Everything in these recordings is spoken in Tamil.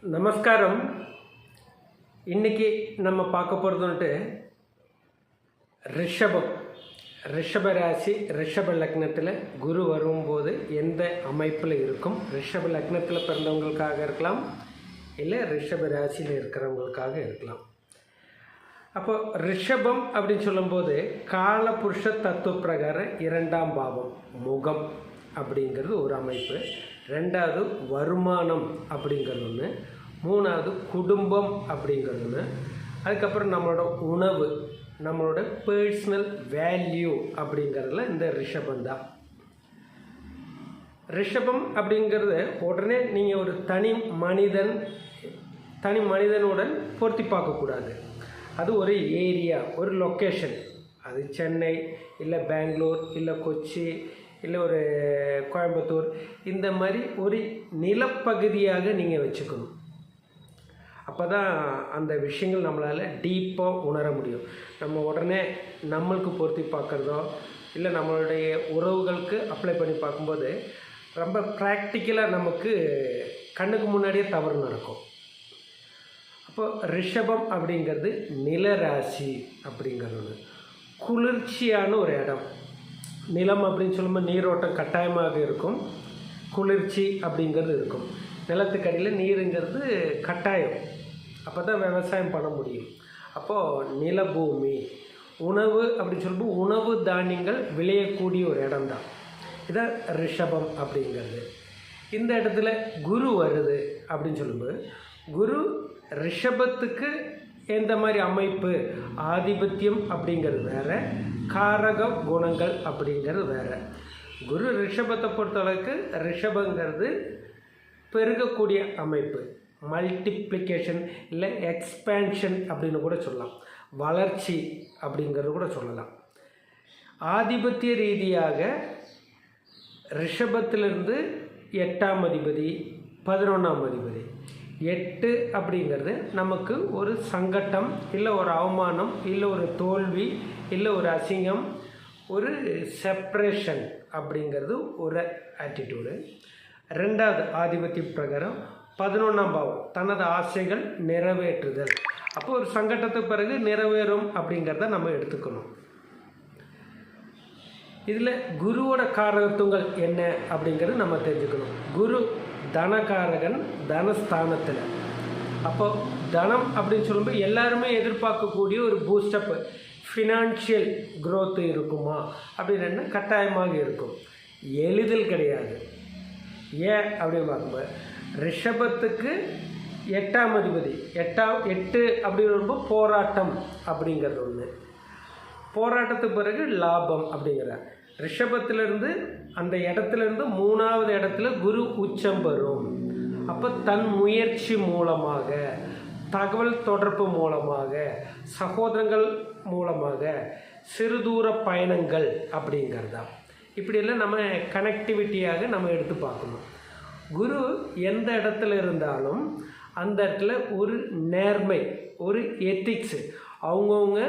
நமஸ்காரம். இன்றைக்கி நம்ம பார்க்க போகிறது வந்துட்டு ரிஷபம். ரிஷப ராசி ரிஷப லக்னத்தில் குரு வரும்போது எந்த அமைப்பில் இருக்கும்? ரிஷப லக்னத்தில் பிறந்தவங்களுக்காக இருக்கலாம் இல்லை ரிஷப ராசியில் இருக்கிறவங்களுக்காக இருக்கலாம். அப்போ ரிஷபம் அப்படின்னு சொல்லும்போது காலபுருஷ தத்துவ பிரகாரம் இரண்டாம் பாவம் முகம் அப்படிங்கிறது ஒரு அமைப்பு. ரெண்டாவது வருமானம் அப்படிங்கிறது ஒன்று மூணாவது குடும்பம் அப்படிங்கிறது ஒன்று அதுக்கப்புறம் நம்மளோட உணவு நம்மளோட பர்சனல் வேல்யூ அப்படிங்கிறதுல இந்த ரிஷபம் தான். ரிஷபம் அப்படிங்கிறது உடனே நீங்கள் ஒரு தனி மனிதன் தனி மனிதனுடன் பொருத்தி பார்க்கக்கூடாது. அது ஒரு ஏரியா ஒரு லொக்கேஷன் அது சென்னை இல்லை பெங்களூர் இல்லை கொச்சி இல்லை ஒரு கோயம்புத்தூர் இந்த மாதிரி ஒரு நிலப்பகுதியாக நீங்கள் வச்சுக்கணும். அப்போ தான் அந்த விஷயங்கள் நம்மளால் டீப்பாக உணர முடியும். நம்ம உடனே நம்மளுக்கு பொருத்தி பார்க்குறதோ இல்லை நம்மளுடைய உறவுகளுக்கு அப்ளை பண்ணி பார்க்கும்போது ரொம்ப ப்ராக்டிக்கலாக நமக்கு கண்ணுக்கு முன்னாடியே தவறு நடக்கும். அப்போ ரிஷபம் அப்படிங்கிறது நிலராசி அப்படிங்கிறது. குளிர்ச்சியான ஒரு இடம். நிலம் அப்படின்னு சொல்லும்போது நீரோட்டம் கட்டாயமாக இருக்கும். குளிர்ச்சி அப்படிங்கிறது இருக்கும். நிலத்துக்கடியில் நீருங்கிறது கட்டாயம். அப்போ தான் விவசாயம் பண்ண முடியும். அப்போது நிலபூமி உணவு அப்படின்னு சொல்லும்போது உணவு தானியங்கள் விளையக்கூடிய ஒரு இடம்தான். இதான் ரிஷபம் அப்படிங்கிறது. இந்த இடத்துல குரு வருது அப்படின்னு சொல்லும்போது குரு ரிஷபத்துக்கு எந்த மாதிரி அமைப்பு ஆதிபத்தியம் அப்படிங்கிறது வேறு. காரக குணங்கள் அப்படிங்கிறது வேறு. குரு ரிஷபத்தை பொறுத்தளவுக்கு ரிஷபங்கிறது பெருகக்கூடிய அமைப்பு. மல்டிப்ளிகேஷன் இல்லை எக்ஸ்பேன்ஷன் அப்படின்னு கூட சொல்லலாம். வளர்ச்சி அப்படிங்கிறது கூட சொல்லலாம். ஆதிபத்திய ரீதியாக ரிஷபத்திலிருந்து எட்டாம் அதிபதி பதினொன்றாம் அதிபதி. எட்டு அப்படிங்கிறது நமக்கு ஒரு சங்கட்டம் இல்லை ஒரு அவமானம் இல்லை ஒரு தோல்வி இல்லை ஒரு அசிங்கம் ஒரு செப்ரேஷன் அப்படிங்கிறது ஒரு ஆட்டிடியூடு ரெண்டாவது ஆதிபத்திய பிரகாரம் பதினொன்றாம் பாவம் தனது ஆசைகள் நிறைவேற்றுதல். அப்போ ஒரு சங்கட்டத்துக்கு பிறகு நிறைவேறும் அப்படிங்கிறத நம்ம எடுத்துக்கணும். இதில் குருவோட காரகத்துவங்கள் என்ன அப்படிங்கிறது நம்ம தெரிஞ்சுக்கணும். குரு தனகாரகன் தனஸ்தானத்தில். அப்போ தனம் அப்படின்னு சொல்லும்போது எல்லாருமே எதிர்பார்க்கக்கூடிய ஒரு பூஸ்டப் ஃபினான்ஷியல் க்ரோத்து இருக்குமா? அப்படின்னு கட்டாயமாக இருக்கும். எளிதில் கிடையாது. ஏன் அப்படின்னு பார்க்கும்போது ரிஷபத்துக்கு எட்டாம் அதிபதி எட்டாம் எட்டு அப்படின்னு போராட்டம் அப்படிங்கிறது ஒன்று போராட்டத்துக்கு பிறகு லாபம் அப்படிங்கிறார். ரிஷபத்திலிருந்து அந்த இடத்துலேருந்து மூணாவது இடத்துல குரு உச்சம் பெறும். அப்போ தன் முயற்சி மூலமாக தகவல் தொடர்பு மூலமாக சகோதரங்கள் மூலமாக சிறுதூர பயணங்கள் அப்படிங்கிறதுதான் இப்படியெல்லாம் நம்ம கனெக்டிவிட்டியாக நம்ம எடுத்து பார்க்கணும். குரு எந்த இடத்துல இருந்தாலும் அந்த இடத்துல ஒரு நேர்மை ஒரு எத்திக்ஸு அவங்கவுங்க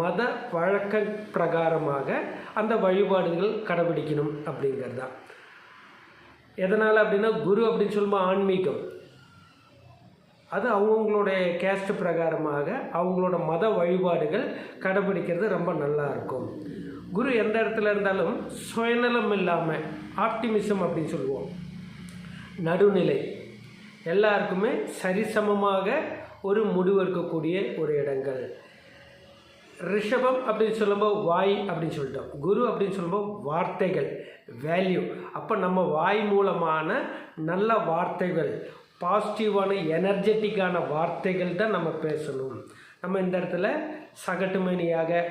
மத வழக்க பிரகாரமாக அந்த வழிபாடுகள் கடைபிடிக்கணும் அப்படிங்கிறது. தான் எதனால் அப்படின்னா குரு அப்படின்னு சொல்லும்போது ஆன்மீகம். அது அவங்கவுங்களுடைய கேஸ்ட் பிரகாரமாக அவங்களோட மத வழிபாடுகள் கடைபிடிக்கிறது ரொம்ப நல்லா இருக்கும். குரு எந்த இடத்துல இருந்தாலும் சுயநலம் இல்லாமல் ஆப்டிமிசம் அப்படின்னு சொல்லுவோம். நடுநிலை. எல்லாருக்குமே சரிசமமாக ஒரு முடிவெடுக்கக்கூடிய ஒரு இடங்கள். ரிஷபம் அப்படின்னு சொல்லும்போது வாய் அப்படின்னு சொல்லிட்டோம். குரு அப்படின்னு சொல்லும்போது வார்த்தைகள் வேல்யூ அப்போ நம்ம வாய் மூலமான நல்ல வார்த்தைகள் பாசிட்டிவான எனர்ஜெட்டிக்கான வார்த்தைகள் தான் நம்ம பேசணும். நம்ம இந்த இடத்துல சகட்டுமணியாக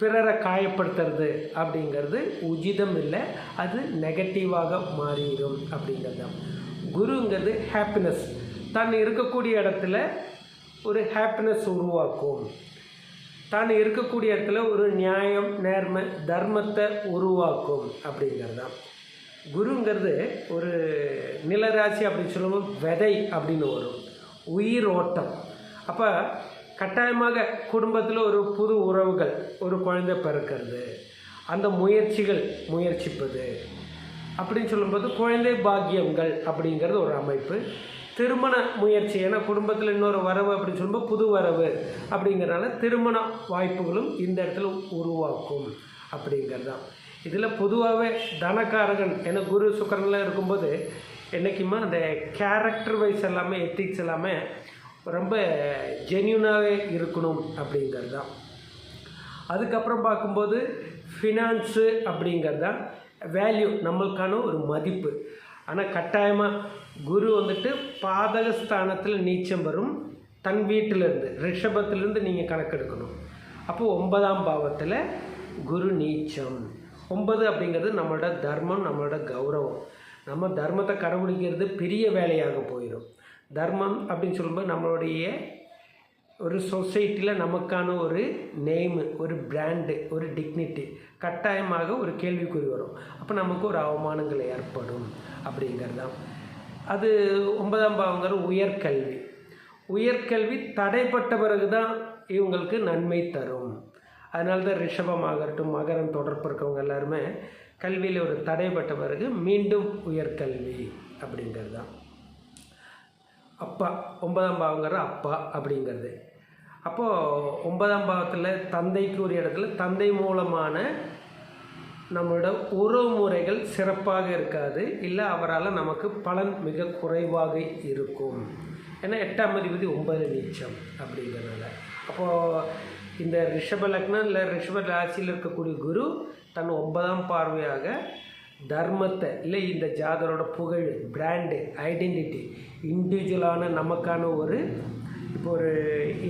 பிறரை காயப்படுத்துறது அப்படிங்கிறது உஜிதம் இல்லை. அது நெகட்டிவாக மாறிடும் அப்படிங்கிறது தான். குருங்கிறது ஹாப்பினஸ் தான் இருக்கக்கூடிய இடத்துல ஒரு ஹாப்பினஸ் உருவாக்கும். தான் இருக்கக்கூடிய இடத்துல ஒரு நியாயம் நேர்மை தர்மத்தை உருவாக்கும் அப்படிங்கிறது தான். குருங்கிறது ஒரு நிலராசி அப்படின்னு சொல்லும்போது விதை அப்படின்னு வரும். உயிர் ஓட்டம் அப்போ கட்டாயமாக குடும்பத்தில் ஒரு புது உறவுகள் ஒரு குழந்தை பிறக்கிறது. அந்த முயற்சிகள் முயற்சிப்பது. அப்படின்னு சொல்லும்போது குழந்தை பாக்கியங்கள் அப்படிங்கிறது ஒரு அமைப்பு. திருமண முயற்சி ஏன்னா குடும்பத்தில் இன்னொரு வரவு அப்படின்னு சொல்லும்போது புது வரவு அப்படிங்கிறனால திருமண வாய்ப்புகளும் இந்த இடத்துல உருவாக்கும் அப்படிங்கிறது தான் இதில் பொதுவாகவே தனக்காரகன் ஏன்னா குரு சுக்கரனில் இருக்கும்போது என்றைக்குமே அந்த கேரக்டர் வைஸ் எல்லாமே எத்திக்ஸ் எல்லாமே ரொம்ப ஜென்யூனாகவே இருக்கணும் அப்படிங்கிறது தான் அதுக்கப்புறம் பார்க்கும்போது ஃபினான்ஸு அப்படிங்கிறது தான் வேல்யூ நம்மளுக்கான ஒரு மதிப்பு. ஆனால் கட்டாயமாக குரு வந்துட்டு பாதகஸ்தானத்தில் நீச்சம் வரும். தன் வீட்டிலேருந்து ரிஷபத்திலேருந்து நீங்கள் கணக்கெடுக்கணும். அப்போது ஒன்பதாம் பாவத்தில் குரு நீச்சம். ஒன்பது அப்படிங்கிறது நம்மளோட தர்மம் நம்மளோட கௌரவம். நம்ம தர்மத்தை கடைபிடிக்கிறது பெரிய வேலையாக போயிடும் தர்மம் அப்படின்னு சொல்லும்போது நம்மளுடைய ஒரு சொசைட்டியில் நமக்கான ஒரு நேமு ஒரு பிராண்டு ஒரு டிக்னிட்டி கட்டாயமாக ஒரு கேள்விக்குறி வரும். அப்போ நமக்கு ஒரு அவமானங்கள் ஏற்படும் அப்படிங்கிறது தான் அது ஒன்பதாம் பாவங்கிற உயர்கல்வி. உயர்கல்வி தடைப்பட்ட பிறகு தான் இவங்களுக்கு நன்மை தரும். அதனால தான் ரிஷபம் ஆகட்டும் மகரம் தொடர்பு இருக்கவங்க எல்லாருமே கல்வியில் ஒரு தடைப்பட்ட பிறகு மீண்டும் உயர்கல்வி அப்படிங்கிறது தான் அப்பா ஒன்பதாம் பாவங்கிற அப்பா அப்படிங்கிறது. அப்போது ஒன்பதாம் பாவத்தில் தந்தைக்கு ஒரு இடத்துல தந்தை மூலமான நம்மளோட உறவு முறைகள் சிறப்பாக இருக்காது. இல்லை அவரால் நமக்கு பலன் மிக குறைவாக இருக்கும். ஏன்னா எட்டாம் அதிபதி ஒன்பது நீச்சம் அப்படிங்கிறதுனால. அப்போது இந்த ரிஷப லக்னம் இல்லை ரிஷப ராசியில் இருக்கக்கூடிய குரு தன் ஒன்பதாம் பார்வையாக தர்மத்தை இல்லை இந்த ஜாதரோட புகழ் பிராண்டு ஐடென்டிட்டி இண்டிவிஜுவலான நமக்கான ஒரு இப்போ ஒரு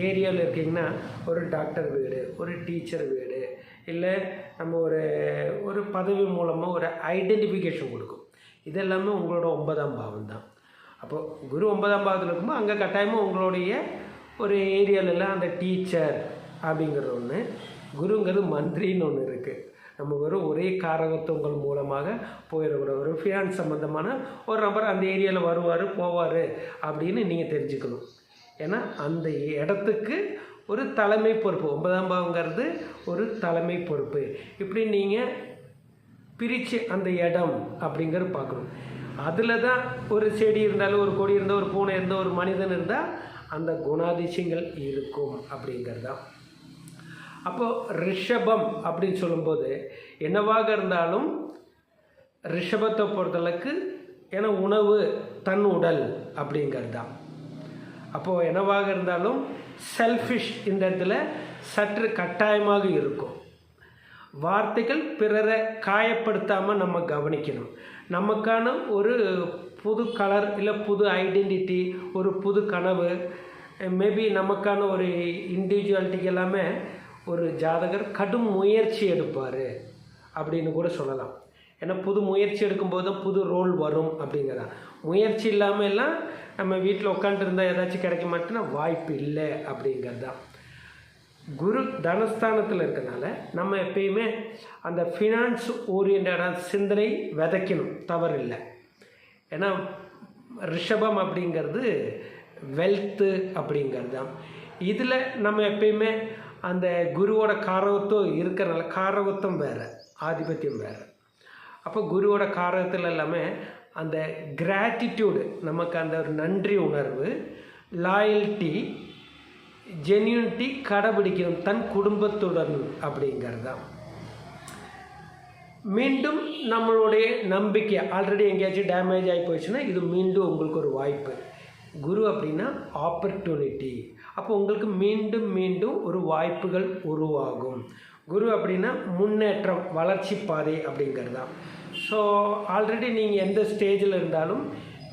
ஏரியாவில் இருக்கீங்கன்னா ஒரு டாக்டர் வீடு ஒரு டீச்சர் வீடு இல்லை நம்ம ஒரு ஒரு பதவி மூலமாக ஒரு ஐடென்டிஃபிகேஷன் கொடுக்கும். இதெல்லாமே உங்களோட ஒன்பதாம் பாவம் தான். அப்போ குரு ஒன்பதாம் பாவத்தில் இருக்கும்போது அங்கே கட்டாயமாக உங்களுடைய ஒரு ஏரியாவிலலாம் அந்த டீச்சர் அப்படிங்கிற ஒன்று குருங்கிறது மந்திரின்னு ஒன்று இருக்குது நம்ம வெறும் ஒரே காரகத்துவங்கள் மூலமாக போயிடக்கூடாது. ஒரு ஃபினான்ஸ் சம்மந்தமான ஒரு நபர் அந்த ஏரியாவில் வருவார் போவார் அப்படின்னு நீங்கள் தெரிஞ்சுக்கணும். ஏன்னா அந்த இடத்துக்கு ஒரு தலைமை பொறுப்பு ஒன்பதாம் பாவங்கிறது ஒரு தலைமை பொறுப்பு. இப்படி நீங்கள் பிரித்து அந்த இடம் அப்படிங்கிறது பார்க்கணும். அதில் தான் ஒரு செடி இருந்தாலும் ஒரு கொடி இருந்தால் ஒரு பூனை இருந்தால் ஒரு மனிதன் இருந்தால் அந்த குணாதிசயங்கள் இருக்கும் அப்படிங்கிறது தான் அப்போது ரிஷபம் அப்படின்னு சொல்லும்போது என்னவாக இருந்தாலும் ரிஷபத்தை பொறுத்தளவுக்கு ஏன்னா உணவு தன் உடல் அப்படிங்கிறது தான் அப்போது என்னவாக இருந்தாலும் செல்ஃபிஷ் இந்த இடத்துல சற்று கட்டாயமாக இருக்கும். வார்த்தைகள் பிறரை காயப்படுத்தாமல் நம்ம கவனிக்கணும். நமக்கான ஒரு புது கலர் இல்லை புது ஐடென்டிட்டி ஒரு புது கனவு மேபி நமக்கான ஒரு இண்டிவிஜுவாலிட்டிக்கு எல்லாமே ஒரு ஜாதகர் கடும் முயற்சி எடுப்பார் அப்படின்னு கூட சொல்லலாம். ஏன்னா புது முயற்சி எடுக்கும்போது தான் புது ரோல் வரும் அப்படிங்கிறதா. முயற்சி இல்லாமல் எல்லாம் நம்ம வீட்டில் உட்காந்துருந்தா ஏதாச்சும் கிடைக்க மாட்டேன்னா வாய்ப்பு இல்லை அப்படிங்கிறது. தான் குரு தனஸ்தானத்தில் இருக்கனால நம்ம எப்பயுமே அந்த ஃபினான்ஸ் ஓரியன்டான சிந்தனை விதைக்கணும் தவறில்லை. ஏன்னா ரிஷபம் அப்படிங்கிறது வெல்த்து அப்படிங்கிறது தான் இதில் நம்ம எப்பயுமே அந்த குருவோட காரகத்துவம் இருக்கிறனால காரகத்துவம் வேறு ஆதிபத்தியம் வேறு. அப்போ குருவோட காரகத்தில் எல்லாமே அந்த கிராட்டிடியூடு நமக்கு அந்த ஒரு நன்றி உணர்வு லாயல்ட்டி ஜென்யூனிட்டி கடைபிடிக்கணும் தன் குடும்பத்துடன் அப்படிங்கிறது தான் மீண்டும் நம்மளுடைய நம்பிக்கை ஆல்ரெடி எங்கேயாச்சும் டேமேஜ் ஆகி போயிடுச்சுன்னா இது மீண்டும் உங்களுக்கு ஒரு வாய்ப்பு. குரு அப்படின்னா ஆப்பர்ச்சுனிட்டி அப்போ உங்களுக்கு மீண்டும் மீண்டும் ஒரு வாய்ப்புகள் உருவாகும். குரு அப்படின்னா முன்னேற்றம் வளர்ச்சி பாதை அப்படிங்கிறது. தான் ஸோ ஆல்ரெடி நீங்கள் எந்த ஸ்டேஜில் இருந்தாலும்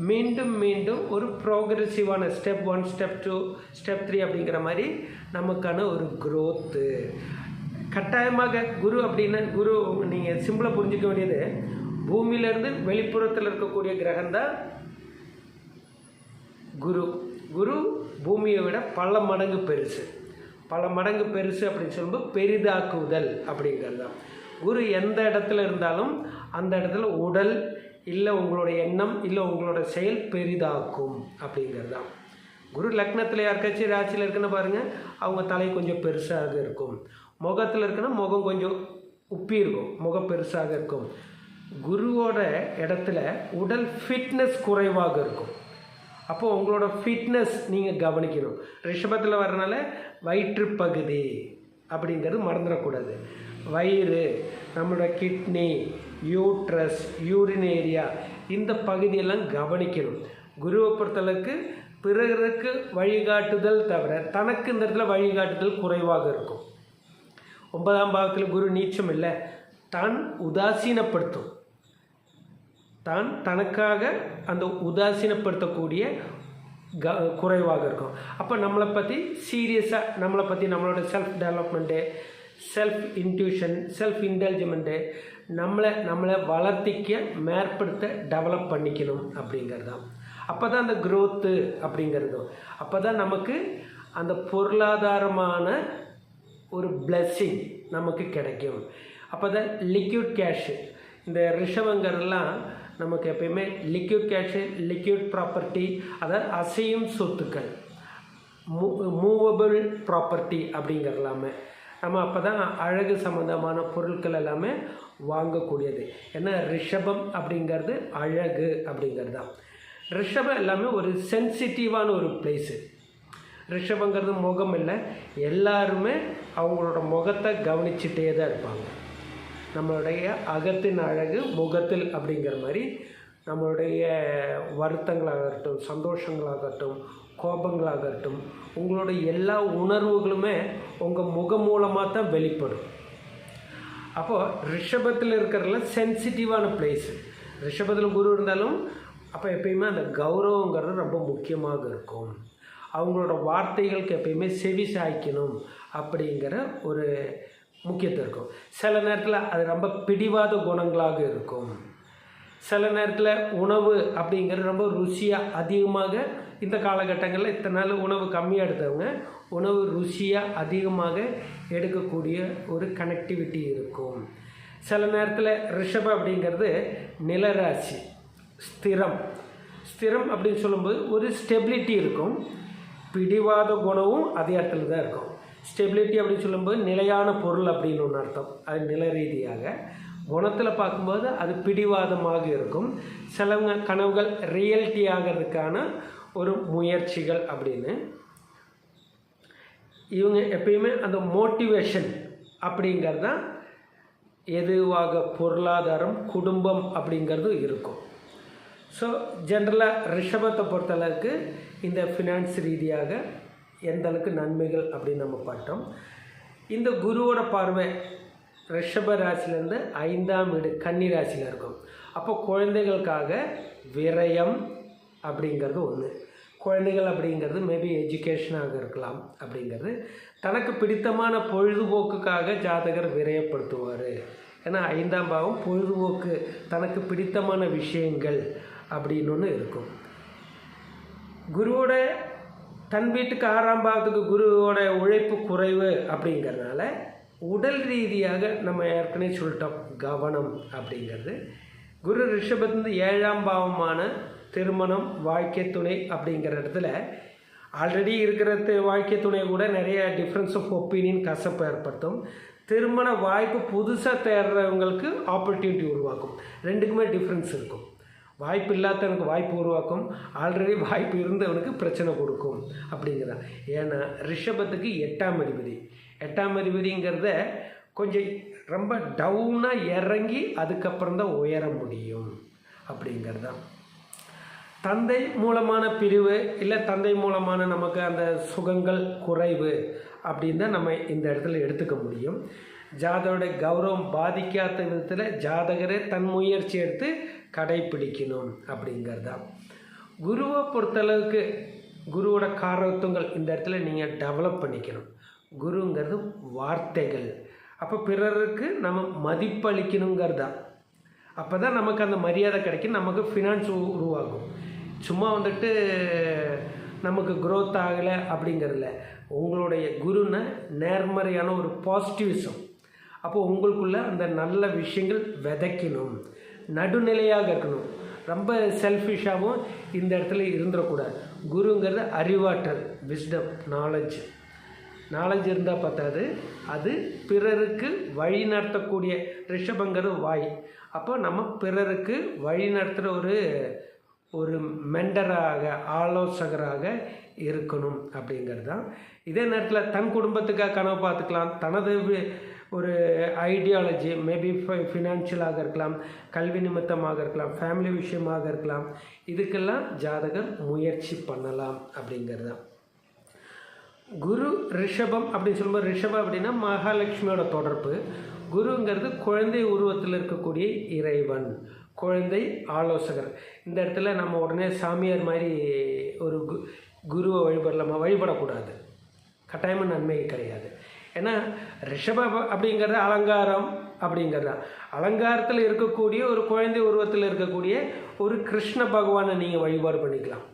மீண்டும் மீண்டும் ஒரு ப்ரோக்ரெசிவான step one step two step three அப்படிங்கிற மாதிரி நமக்கான ஒரு க்ரோத்து கட்டாயமாக குரு அப்படின்னா குரு நீங்கள் சிம்பிளாக புரிஞ்சிக்க வேண்டியது பூமியிலேருந்து வெளிப்புறத்தில் இருக்கக்கூடிய கிரகம் தான் குரு. குரு பூமியை விட பல மடங்கு பெருசு. பல மடங்கு பெருசு அப்படின்னு சொல்லும்போது பெரிதாக்குதல் அப்படிங்கிறது தான் குரு எந்த இடத்துல இருந்தாலும் அந்த இடத்துல உடல் இல்லை உங்களோட எண்ணம் இல்லை உங்களோட செயல் பெரிதாக்கும் அப்படிங்கிறது தான் குரு லக்னத்தில் யாருக்காச்சும் ராசியில் இருக்குன்னு பாருங்கள் அவங்க தலை கொஞ்சம் பெருசாக இருக்கும். முகத்தில் இருக்குன்னா முகம் கொஞ்சம் உப்பி இருக்கும். முகம் பெருசாக இருக்கும். குருவோட இடத்துல உடல் ஃபிட்னஸ் குறைவாக இருக்கும். அப்போது உங்களோட ஃபிட்னஸ் நீங்கள் கவனிக்கணும். ரிஷபத்தில் வரனால வயிற்றுப்பகுதி அப்படிங்கிறது மறந்துடக்கூடாது. வயிறு நம்மளோட கிட்னி யூட்ரஸ் யூரின் ஏரியா இந்த பகுதியெல்லாம் கவனிக்கணும். குருவை பொறுத்தளவுக்கு பிறருக்கு வழிகாட்டுதல் தவிர தனக்கு இந்த இடத்துல வழிகாட்டுதல் குறைவாக இருக்கும். ஒன்பதாம் பாவத்தில் குரு நீச்சம் இல்லை. தான் உதாசீனப்படுத்தும். தான் தனக்காக அந்த உதாசீனப்படுத்தக்கூடிய க குறைவாக இருக்கும். அப்போ நம்மளை பற்றி சீரியஸாக நம்மளை பற்றி நம்மளோட self development self intuition self intelligence நம்மளை நம்மளை வளர்த்திக்க மேற்படுத்த டெவலப் பண்ணிக்கணும் அப்படிங்கிறது தான் அப்போ தான் அந்த க்ரோத்து அப்படிங்கிறதும் அப்போ தான் நமக்கு அந்த பொருளாதாரமான ஒரு பிளெஸ்ஸிங் நமக்கு கிடைக்கும். அப்போ தான் லிக்யூட் கேஷு இந்த ரிஷவங்கர்லாம் நமக்கு எப்பயுமே லிக்விட் கேஷு லிக்விட் ப்ராப்பர்ட்டி அதாவது அசையும் சொத்துக்கள். மூ மூவபிள் ப்ராப்பர்ட்டி அப்படிங்கிறலாமே நம்ம அப்போ தான் அழகு சம்மந்தமான பொருட்கள் எல்லாமே வாங்கக்கூடியது. ஏன்னா ரிஷபம் அப்படிங்கிறது அழகு அப்படிங்கிறது தான் ரிஷபம் எல்லாமே ஒரு சென்சிட்டிவான ஒரு பிளேஸு ரிஷபங்கிறது முகம் இல்லை எல்லாருமே அவங்களோட முகத்தை கவனிச்சுட்டே தான் இருப்பாங்க. நம்மளுடைய அகத்தின் அழகு முகத்தில் அப்படிங்கிற மாதிரி நம்மளுடைய வருத்தங்களாகட்டும் சந்தோஷங்களாகட்டும் கோபங்களாகட்டும் உங்களுடைய எல்லா உணர்வுகளுமே உங்கள் முகம் மூலமாக தான் வெளிப்படும். அப்போது ரிஷபத்தில் இருக்கிறதுல சென்சிட்டிவான பிளேஸு ரிஷபத்தில் குரு இருந்தாலும் அப்போ எப்பயுமே அந்த கௌரவங்கிறது ரொம்ப முக்கியமாக இருக்கும். அவங்களோட வார்த்தைகளுக்கு எப்பயுமே செவி சாய்க்கணும் அப்படிங்கிற ஒரு முக்கியத்துவம் இருக்கும். சில நேரத்தில் அது ரொம்ப பிடிவாத குணங்களாக இருக்கும். சில நேரத்தில் உணவு அப்படிங்கிறது ரொம்ப ருசியாக அதிகமாக இந்த காலகட்டங்களில் இத்தனை நாள் உணவு கம்மியாக எடுத்தவங்க உணவு ருசியாக அதிகமாக எடுக்கக்கூடிய ஒரு கனெக்டிவிட்டி இருக்கும். சில நேரத்தில் ரிஷப அப்படிங்கிறது நிலராசி ஸ்திரம். ஸ்திரம் அப்படின்னு சொல்லும்போது ஒரு ஸ்டெபிலிட்டி இருக்கும். பிடிவாத குணமும் அதே இடத்துல தான் இருக்கும். ஸ்டெபிலிட்டி அப்படின்னு சொல்லும்போது நிலையான பொருள் அப்படின்னு ஒன்று அர்த்தம். அது நில ரீதியாக. குணத்தில் பார்க்கும்போது அது பிடிவாதமாக இருக்கும். சிலவங்க கனவுகள் ரியல்ட்டி ஆகிறதுக்கான ஒரு முயற்சிகள் அப்படின்னு. இவங்க எப்பயுமே அந்த மோட்டிவேஷன் அப்படிங்கிறது தான் எதுவாக பொருளாதாரம் குடும்பம் அப்படிங்கிறது இருக்கும். ஸோ ஜென்ரலாக ரிஷபத்தை பொறுத்தளவுக்கு இந்த ஃபினான்ஸ் ரீதியாக எந்த அளவுக்கு நன்மைகள் அப்படின்னு நம்ம பார்த்தோம். இந்த குருவோட பார்வை ரிஷப ராசிலேருந்து ஐந்தாம் வீடு கன்னி ராசியில் இருக்கும். அப்போ குழந்தைகளுக்காக விரயம் அப்படிங்கிறது ஒன்று குழந்தைகள் அப்படிங்கிறது மேபி எஜுகேஷனாக இருக்கலாம் அப்படிங்கிறது. தனக்கு பிடித்தமான பொழுதுபோக்குக்காக ஜாதகர் விரயப்படுத்துவார். ஏன்னா ஐந்தாம் பாவம் பொழுதுபோக்கு தனக்கு பிடித்தமான விஷயங்கள் அப்படின்னு ஒன்று இருக்கும். குருவோட தன் வீட்டுக்கு ஆறாம் பாவத்துக்கு குருவோட உழைப்பு குறைவு அப்படிங்கிறதுனால உடல் ரீதியாக நம்ம ஏற்கனவே சொல்லிட்டோம் கவனம் அப்படிங்கிறது. குரு ரிஷபத்துலேருந்து ஏழாம் பாவமான திருமணம் வாழ்க்கை துணை அப்படிங்கிற இடத்துல ஆல்ரெடி இருக்கிற வாழ்க்கை துணை கூட நிறைய டிஃப்ரென்ஸ் ஆஃப் ஒப்பீனியன் கசப்பை ஏற்படுத்தும். திருமண வாய்ப்பு புதுசாக தேடுறவங்களுக்கு ஆப்பர்ச்சுனிட்டி உருவாக்கும். ரெண்டுக்குமே டிஃப்ரென்ஸ் இருக்கும். வாய்ப்பு இல்லாதவனுக்கு வாய்ப்பு உருவாக்கும். ஆல்ரெடி வாய்ப்பு இருந்தவனுக்கு பிரச்சனை கொடுக்கும். அப்படிங்கிறான் ஏன்னா ரிஷபத்துக்கு எட்டாம் அதிபதி. எட்டாம் அதிபதிங்கிறத கொஞ்சம் ரொம்ப டவுனாக இறங்கி அதுக்கப்புறம் தான் உயர முடியும். அப்படிங்கிறது. தான் தந்தை மூலமான பிரிவு இல்லை தந்தை மூலமான நமக்கு அந்த சுகங்கள் குறைவு அப்படின்னு தான் நம்ம இந்த இடத்துல எடுத்துக்க முடியும். ஜாதகருடைய கௌரவம் பாதிக்காத விதத்தில் ஜாதகரே தன் முயற்சி எடுத்து கடைப்பிடிக்கணும் அப்படிங்கிறது? தான் குருவை பொறுத்தளவுக்கு குருவோட காரத்துவங்கள் இந்த இடத்துல நீங்கள் டெவலப் பண்ணிக்கணும். குருங்கிறது வார்த்தைகள். அப்போ பிறருக்கு நம்ம மதிப்பளிக்கணுங்கிறது? தான் அப்போ தான் நமக்கு அந்த மரியாதை கிடைக்கும் நமக்கு ஃபினான்ஸ் உருவாகும். சும்மா வந்துட்டு நமக்கு க்ரோத் ஆகலை அப்படிங்கிறதுல உங்களுடைய குருன்னு நேர்மறையான ஒரு பாசிட்டிவிசம் அப்போது உங்களுக்குள்ளே அந்த நல்ல விஷயங்கள் விதைக்கணும். நடுநிலையாக இருக்கணும். ரொம்ப செல்ஃபிஷாகவும் இந்த இடத்துல இருந்துடக்கூடாது. குருங்கிறது அறிவாற்றல் விஸ்டம் நாலேஜ் நாலேஜ் இருந்தால் பார்த்தாது அது பிறருக்கு வழி நடத்தக்கூடிய ரிஷபங்கிறது வாய். அப்போ நம்ம பிறருக்கு வழி நடத்துகிற ஒரு ஒரு மெண்டராக ஆலோசகராக இருக்கணும் அப்படிங்கிறது தான் இதே நேரத்தில் தன் குடும்பத்துக்காக கனவு பார்த்துக்கலாம். தனது ஒரு ஐடியாலஜி மேபி ஃபினான்ஷியலாக இருக்கலாம் கல்வி நிமித்தமாக இருக்கலாம் ஃபேமிலி விஷயமாக இருக்கலாம். இதுக்கெல்லாம் ஜாதகர் முயற்சி பண்ணலாம் அப்படிங்கிறது தான் குரு ரிஷபம் அப்படின்னு சொல்லும்போது ரிஷபம் அப்படின்னா மகாலட்சுமியோட தொடர்பு. குருங்கிறது குழந்தை உருவத்தில் இருக்கக்கூடிய இறைவன் குழந்தை ஆலோசகர். இந்த இடத்துல நம்ம உடனே சாமியார் மாதிரி ஒரு கு குருவை வழிபடலாமா? வழிபடக்கூடாது. கட்டாயமாக நன்மை கிடையாது. ஏன்னா ரிஷபம் அப்படிங்கிறது அலங்காரம் அப்படிங்கிறது. தான் அலங்காரத்தில் இருக்கக்கூடிய ஒரு குழந்தை உருவத்தில் இருக்கக்கூடிய ஒரு கிருஷ்ண பகவானை நீங்கள் வழிபாடு பண்ணிக்கலாம்.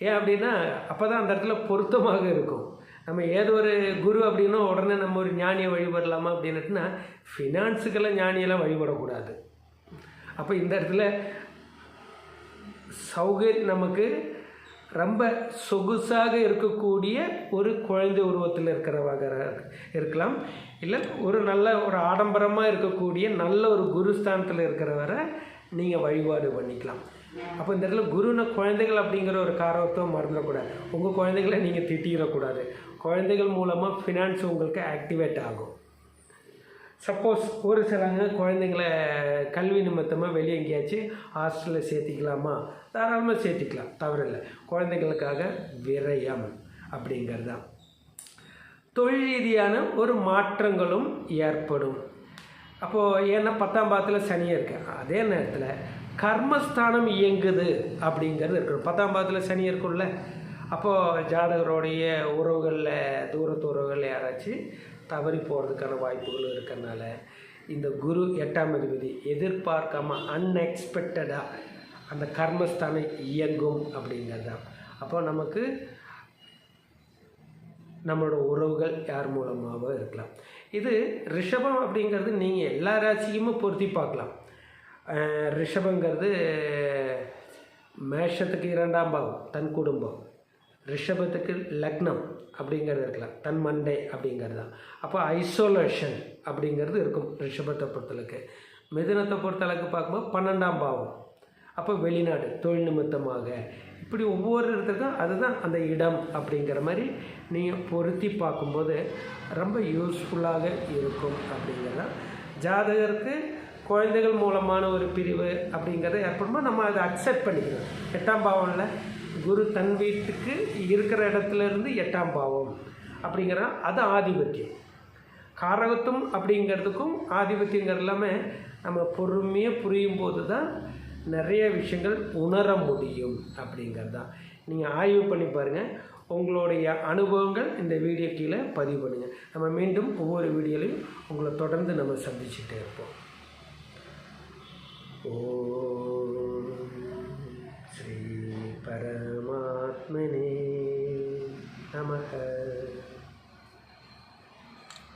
ஏன் அப்படின்னா அப்போ தான் அந்த இடத்துல பொருத்தமாக இருக்கும். நம்ம ஏதோ ஒரு குரு அப்படின்னா உடனே நம்ம ஒரு ஞானியை வழிபடலாமா அப்படின்னுட்டுனா ஃபினான்ஸுக்கெல்லாம் ஞானியெல்லாம் வழிபடக்கூடாது. அப்போ இந்த இடத்துல சௌகர் நமக்கு ரொம்ப சொகுசாக இருக்கக்கூடிய ஒரு குழந்தை உருவத்தில் இருக்கிறவாக இருக்கலாம். இல்லை ஒரு நல்ல ஒரு ஆடம்பரமாக இருக்கக்கூடிய நல்ல ஒரு குருஸ்தானத்தில் இருக்கிறவரை நீங்கள் வழிபாடு பண்ணிக்கலாம். அப்போ இந்த இடத்துல குருன குழந்தைகள் அப்படிங்கிற ஒரு காரத்துவம் மறந்துடக்கூடாது. உங்கள் குழந்தைகளை நீங்கள் திட்டிடக்கூடாது. குழந்தைகள் மூலமாக ஃபினான்ஸ் உங்களுக்கு ஆக்டிவேட் ஆகும். சப்போஸ் ஒரு சிலங்க குழந்தைங்கள கல்வி நிமித்தமாக வெளியே எங்கேயாச்சும் ஹாஸ்டலில் சேர்த்திக்கலாமா? தாராளமாக சேர்த்திக்கலாம். தவறில்லை. குழந்தைங்களுக்காக விரயம் அப்படிங்கிறது தான் தொழில் ரீதியான ஒரு மாற்றங்களும் ஏற்படும். அப்போது ஏன்னா பத்தாம் பாதத்தில் சனியாக இருக்கு. அதே நேரத்தில் கர்மஸ்தானம் இயங்குது அப்படிங்கிறது இருக்கணும். பத்தாம் பாதத்தில் சனி இருக்கும்ல. அப்போது ஜாதகருடைய உறவுகளில் தூரத்து உறவுகள் யாராச்சும் தவறி போகிறதுக்கான வாய்ப்புகளும் இருக்கிறனால இந்த குரு எட்டாம் அதிபதி எதிர்பார்க்காம அன்எக்ஸ்பெக்டடாக அந்த கர்மஸ்தானம் இயங்கும் அப்படிங்கிறது தான் அப்போ நமக்கு நம்மளோட உறவுகள் யார் மூலமாகவோ இருக்கலாம். இது ரிஷபம் அப்படிங்கிறது நீங்கள் எல்லா ராசியுமே பொருத்தி பார்க்கலாம். ரிஷபங்கிறது மேஷத்துக்கு இரண்டாம் பாவம் தன் குடும்பம். ரிஷபத்துக்கு லக்னம் அப்படிங்கிறது இருக்கலாம். தன் மண்டை அப்படிங்கிறது தான். அப்போ ஐசோலேஷன் அப்படிங்கிறது இருக்கும் ரிஷபத்தை பொறுத்தளவுக்கு. மிதனத்தை பொறுத்தளவுக்கு பார்க்கும்போது பன்னெண்டாம் பாவம். அப்போ வெளிநாடு தொழில் நிமித்தமாக. இப்படி ஒவ்வொரு இடத்துக்கும் அதுதான் அந்த இடம் அப்படிங்கிற மாதிரி நீங்கள் பொருத்தி பார்க்கும்போது ரொம்ப யூஸ்ஃபுல்லாக இருக்கும் அப்படிங்கிறத ஜாதகருக்கு குழந்தைகள் மூலமான ஒரு பிரிவு அப்படிங்கிறத ஏற்படும்போது நம்ம அதை அக்செப்ட் பண்ணிக்கணும். எட்டாம் பாவம்ல குரு தன் வீட்டுக்கு இருக்கிற இடத்துல இருந்து எட்டாம் பாவம் அப்படிங்கிற அது ஆதிபத்தியம். காரகத்தும் அப்படிங்கிறதுக்கும் ஆதிபத்தியங்கிறது எல்லாமே நம்ம பொறுமையாக புரியும் போது தான் நிறைய விஷயங்கள் உணர முடியும் அப்படிங்கிறது தான் நீங்கள் ஆய்வு பண்ணி பாருங்கள் உங்களுடைய அனுபவங்கள் இந்த வீடியோ கீழே பதிவு பண்ணுங்கள் நம்ம மீண்டும் ஒவ்வொரு வீடியோலையும் உங்களை தொடர்ந்து நம்ம சந்திச்சுட்டே இருப்போம். ஓ.